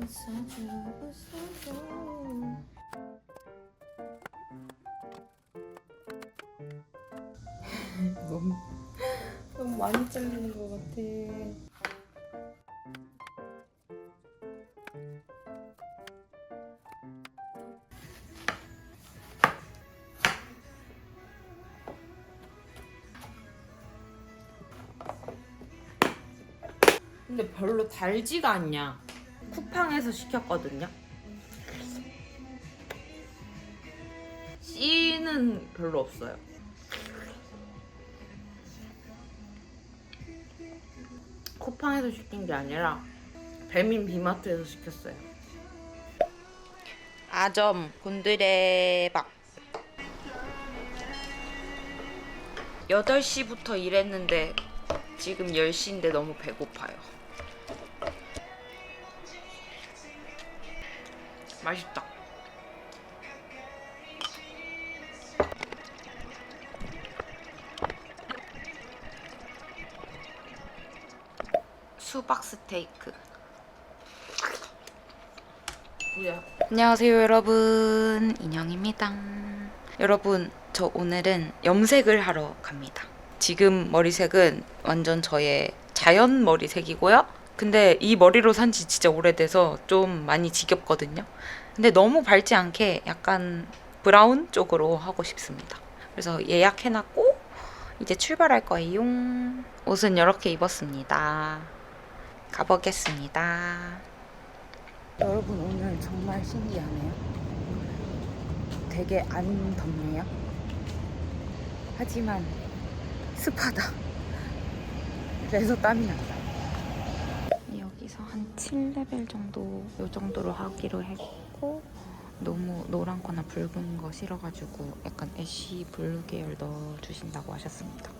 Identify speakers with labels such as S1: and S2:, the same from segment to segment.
S1: 웃어줘 너무 너무 많이 잘리는 것 같아 달지가 않냐. 쿠팡에서 시켰거든요. 씨는 별로 없어요. 쿠팡에서 시킨 게 아니라 배민 비마트에서 시켰어요. 아점 곤드레밥 8시부터 일했는데 지금 10시인데 너무 배고파요. 맛있다. 수박 스테이크. 뭐야?
S2: 안녕하세요 여러분 인형입니다 여러분 저 오늘은 염색을 하러 갑니다 지금 머리색은 완전 저의 자연 머리색이고요 근데 이 머리로 산 지 진짜 오래돼서 좀 많이 지겹거든요 근데 너무 밝지 않게 약간 브라운 쪽으로 하고 싶습니다 그래서 예약해놨고 이제 출발할 거예요 옷은 이렇게 입었습니다 가보겠습니다 여러분 오늘 정말 신기하네요. 되게 안 덥네요. 하지만 습하다. 그래서 땀이 난다. 한 7레벨 정도 요 정도로 하기로 했고 너무 노랗거나 붉은 거 싫어가지고 약간 애쉬 블루 계열 넣어주신다고 하셨습니다.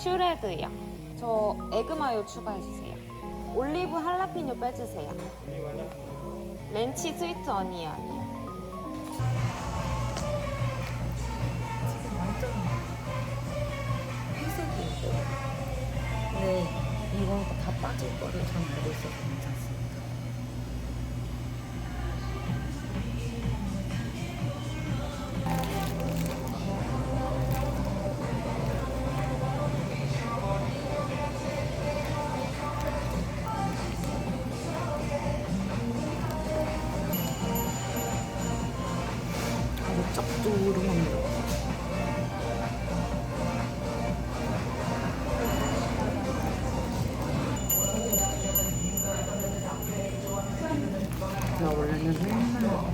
S2: 슈레드요. 저 에그마요 추가해주세요. 올리브 할라피뇨 빼주세요. 렌치 스위트 어니언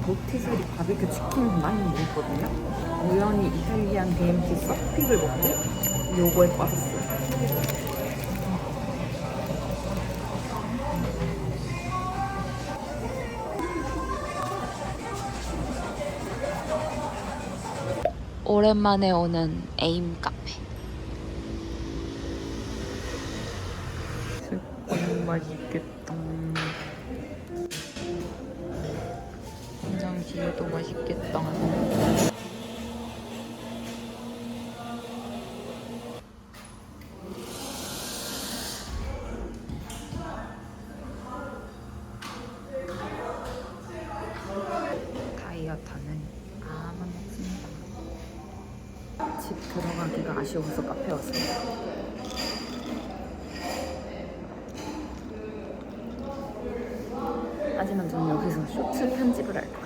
S1: 맨날 로티스리 바비큐 치킨을 많이 먹었거든요. 우연히 이탈리안 BMT 서픽을 먹고 요거에 빠졌어요.
S2: 오랜만에 오는 에임 카페.
S1: 맛있겠다.
S2: 김장찌개도 맛있겠다. 다이어트는 아만 먹습니다.
S1: 집 들어가기가 아쉬워서 카페 왔어요. 하지만 저는 여기서 쇼츠 편집을 할 거예요.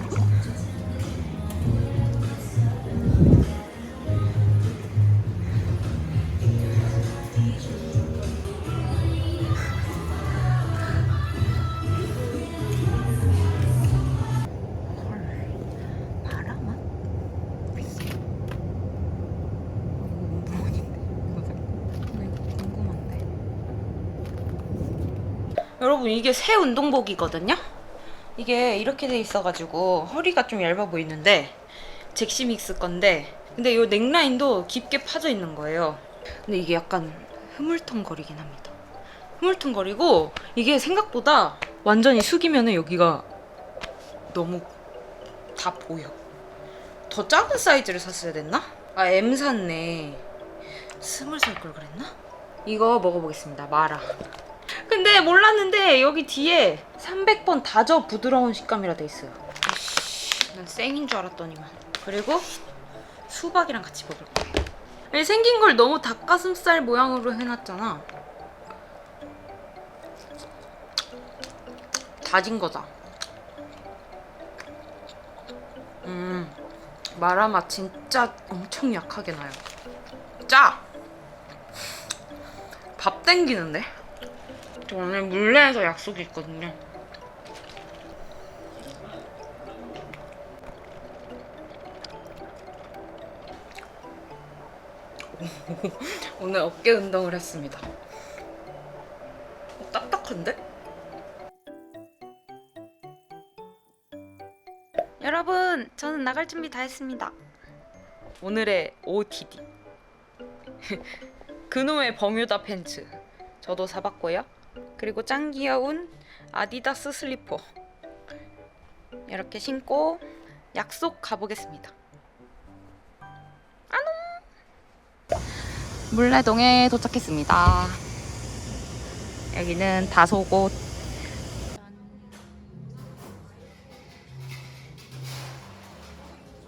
S2: 여러분 이게 새 운동복이거든요. 이게 이렇게 돼 있어가지고 허리가 좀 얇아 보이는데 잭시믹스 건데 근데 이 넥라인도 깊게 파져 있는 거예요. 근데 이게 약간 흐물텅거리긴 합니다. 흐물텅거리고 이게 생각보다 완전히 숙이면은 여기가 너무 다 보여. 더 작은 사이즈를 샀어야 됐나? 아 M 샀네. 스물 살 걸 그랬나? 이거 먹어보겠습니다. 마라. 근데 몰랐는데 여기 뒤에 300번 다져 부드러운 식감이라 돼 있어요. 이씨, 난 생인 줄 알았더니만. 그리고 수박이랑 같이 먹을 거예요. 아니, 생긴 걸 너무 닭가슴살 모양으로 해놨잖아. 다진 거다. 음, 마라 맛 진짜 엄청 약하게 나요. 짜! 밥 땡기는데? 저 오늘 물레에서 약속이 있거든요. 오늘 어깨 운동을 했습니다. 어, 딱딱한데? 여러분, 저는 나갈 준비 다 했습니다. 오늘의 OTD. 그놈의 버뮤다 팬츠. 저도 사봤고요. 그리고 짱 귀여운 아디다스 슬리퍼. 이렇게 신고 약속 가보겠습니다. 안녕! 물레동에 도착했습니다. 여기는 다소곳.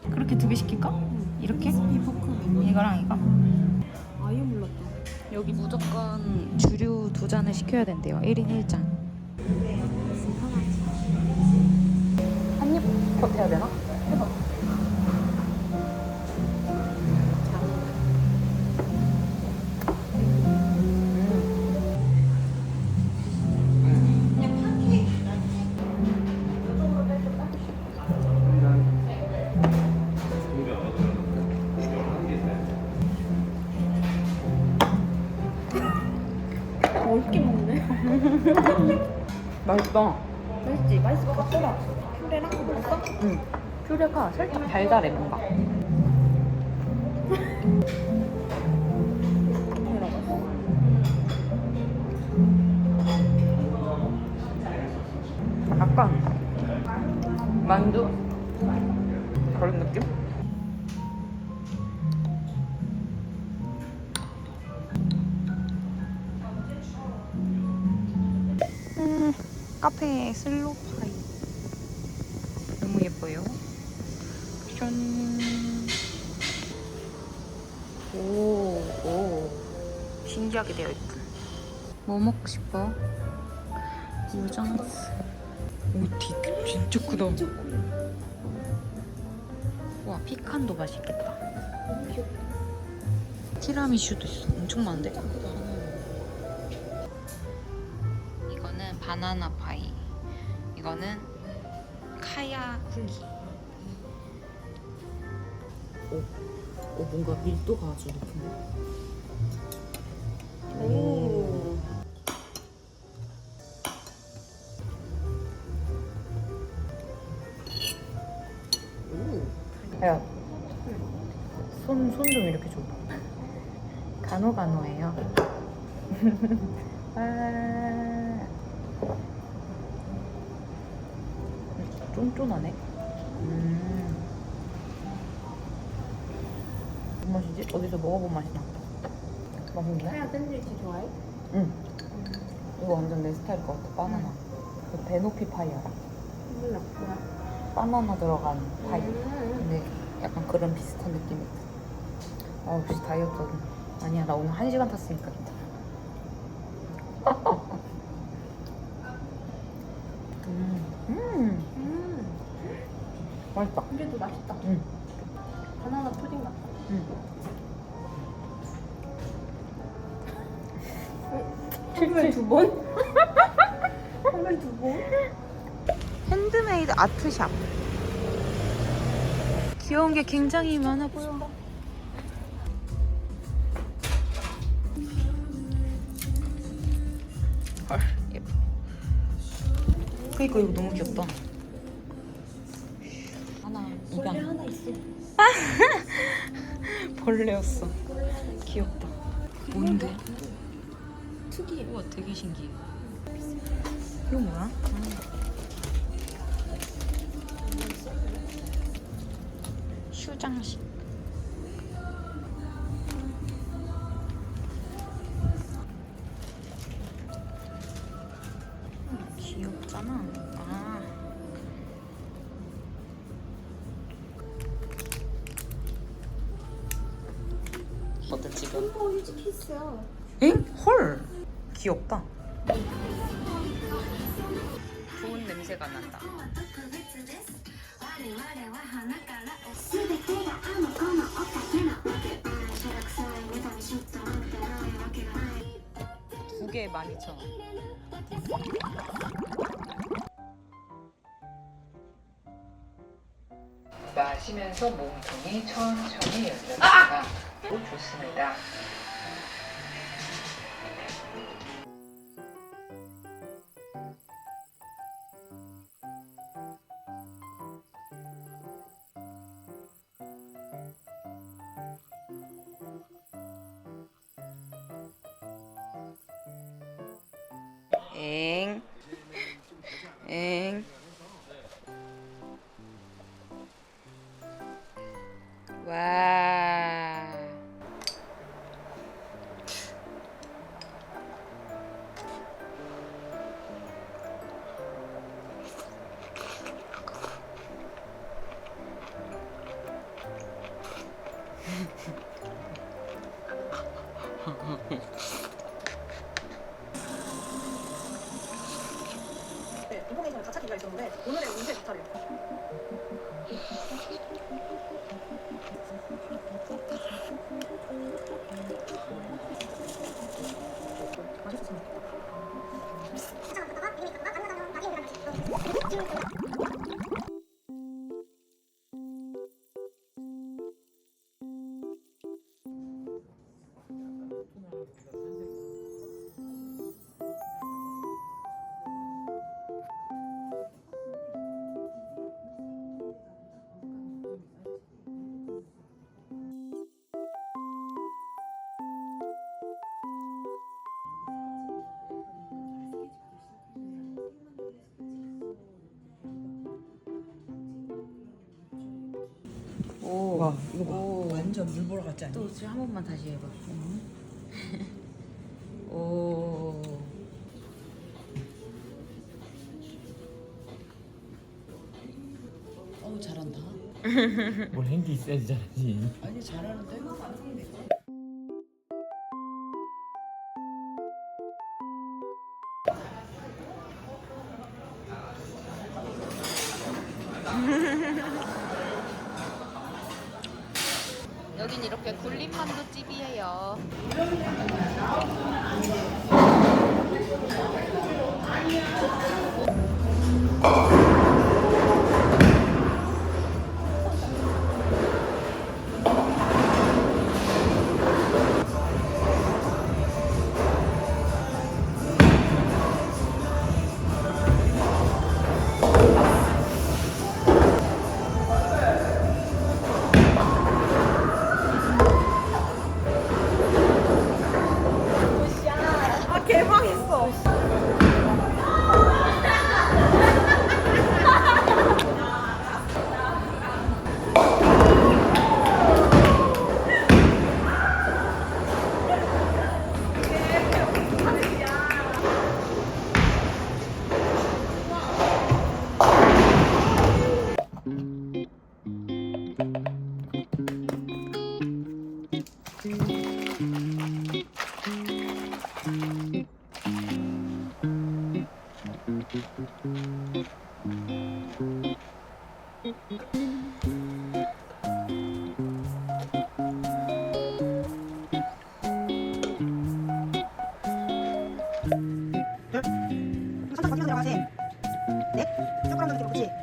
S2: 그렇게 두 개 시킬까? 이렇게? 이거랑 이거?
S1: 아예 몰랐다.
S2: 여기 무조건 주류 두 잔을 시켜야 된대요. 1인 1잔. 한입 컷 해야 되나? 해봐. 맛있다.
S1: 맛있지? 맛있을 것 같더라. 퓨레랑 거 먹었어?
S2: 응. 퓨레가 살짝 달달해 뭔가. 약간 만두 슬로 파이 너무 예뻐요. 짠. 오, 오. 신기하게 되어 있군. 뭐 먹고 싶어? 유정스. 오, 디 진짜 크다. 와, 피칸도 맛있겠다. 티라미슈도 있어. 엄청 많은데? 이거는 바나나 파 이. 이거는 카야 쿠키.
S1: 어, 뭔가 밀도가 아주 높은데. 오.
S2: 야, 손, 손 좀 이렇게 줘. 간호간호예요. 아. 쫀쫀하네. 음. 무슨 맛이지? 어디서 먹어본 맛이 나. 맛있네?
S1: 하얀 샌드위치 좋아해?
S2: 응. 이거 완전 내 스타일일 것 같아. 바나나. 그 베노피 파이 알아?
S1: 몰라. 뭐야?
S2: 바나나 들어간 파이.
S1: 음.
S2: 근데 약간 그런 비슷한 느낌이 있다. 아 역시 다이어트 아니야 나 오늘 한 시간 탔으니까 괜찮아. 음, 음,
S1: 음.
S2: 맛있다.
S1: 그래도 맛있다.
S2: 음,
S1: 바나나 푸딩 같다.
S2: 음.
S1: 하루에 두 번? 하루에 두 번?
S2: 핸드메이드 아트샵. 귀여운 게 굉장히 많아 보여. 헐, 예뻐. 그니까 이거 너무 귀엽다. 하나 입양.
S1: 하나 있어.
S2: 벌레였어. 귀엽다. 뭔데?
S1: 특이해.
S2: 우와 되게 신기해. 이거 뭐야? 슈장식. 귀엽다. 좋은 냄새가 난다. 두 개에 12,000원.
S3: 마시면서 몸통이 천천히 열립니다. 아! 좋습니다.
S2: 엥. 엥.
S4: 다 찾기가 있었는데 오늘의 운세 조차를 맛있었습니다.
S2: 오.
S4: 와, 이거 봐.
S2: 오.
S4: 완전 물 보러 갔지 않니?
S2: 또한 번만 다시 해봐. 오.
S4: 어우 잘한다.
S5: 뭘 행기 있어야지 잘하지.
S4: 아니 잘하는데?
S2: 이렇게 굴림만두 집이에요.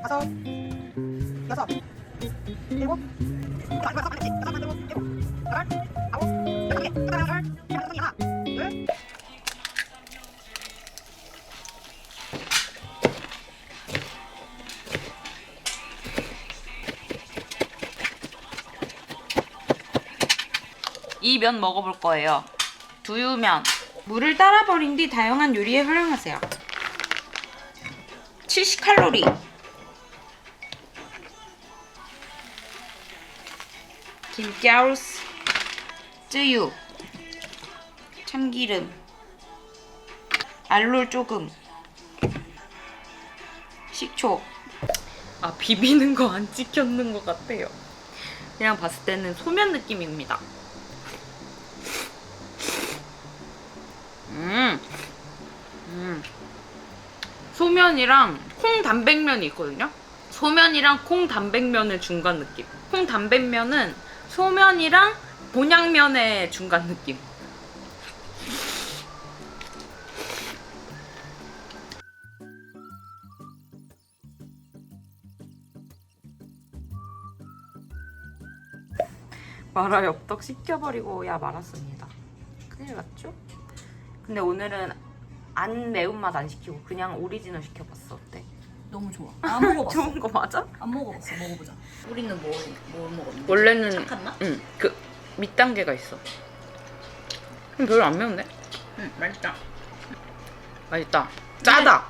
S4: 다섯, 여섯, 일곱,
S2: 이면 먹어볼 거예요. 두유면. 물을 따라 버린 뒤 다양한 요리에 활용하세요. 70칼로리. 김가루스. 쯔유. 참기름. 알룰 조금. 식초. 아 비비는 거 안 찍혔는 것 같아요. 그냥 봤을 때는 소면 느낌입니다. 음, 음. 소면이랑 콩 단백면이 있거든요. 소면이랑 콩 단백면의 중간 느낌. 콩 단백면은 소면이랑 본양면의 중간 느낌. 마라 엽떡 시켜버리고 야 말았습니다. 큰일 났죠? 근데 오늘은 안 매운맛 안 시키고 그냥 오리지널 시켜봤어.
S6: 너무 좋아. 안 먹어봤어.
S2: 좋은 거 맞아?
S6: 안 먹어봤어. 먹어보자. 우리는 뭐, 뭐 먹었는데?
S2: 원래는
S6: 착한 맛?
S2: 응, 그 밑단계가 있어. 음, 별로 안 매운데?
S6: 응, 맛있다.
S2: 맛있다. 짜다.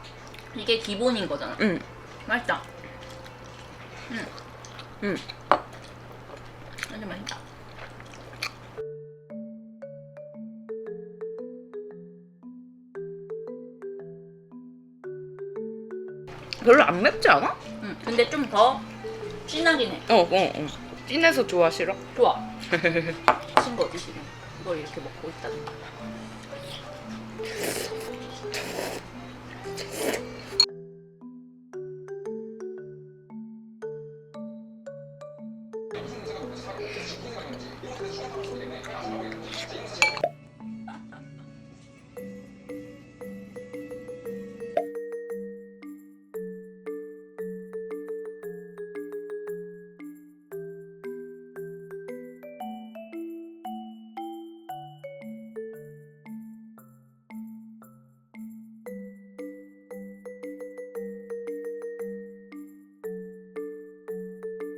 S6: 이게 기본인 거잖아.
S2: 응,
S6: 맛있다.
S2: 응.
S6: 완전 맛있다.
S2: 별로 안 맵지 않아?
S6: 응, 근데 좀 더 진하긴 해.
S2: 어, 어, 어. 찐해서 좋아 싫어?
S6: 좋아. 신 거지 지금. 이걸 이렇게 먹고 있다는 거.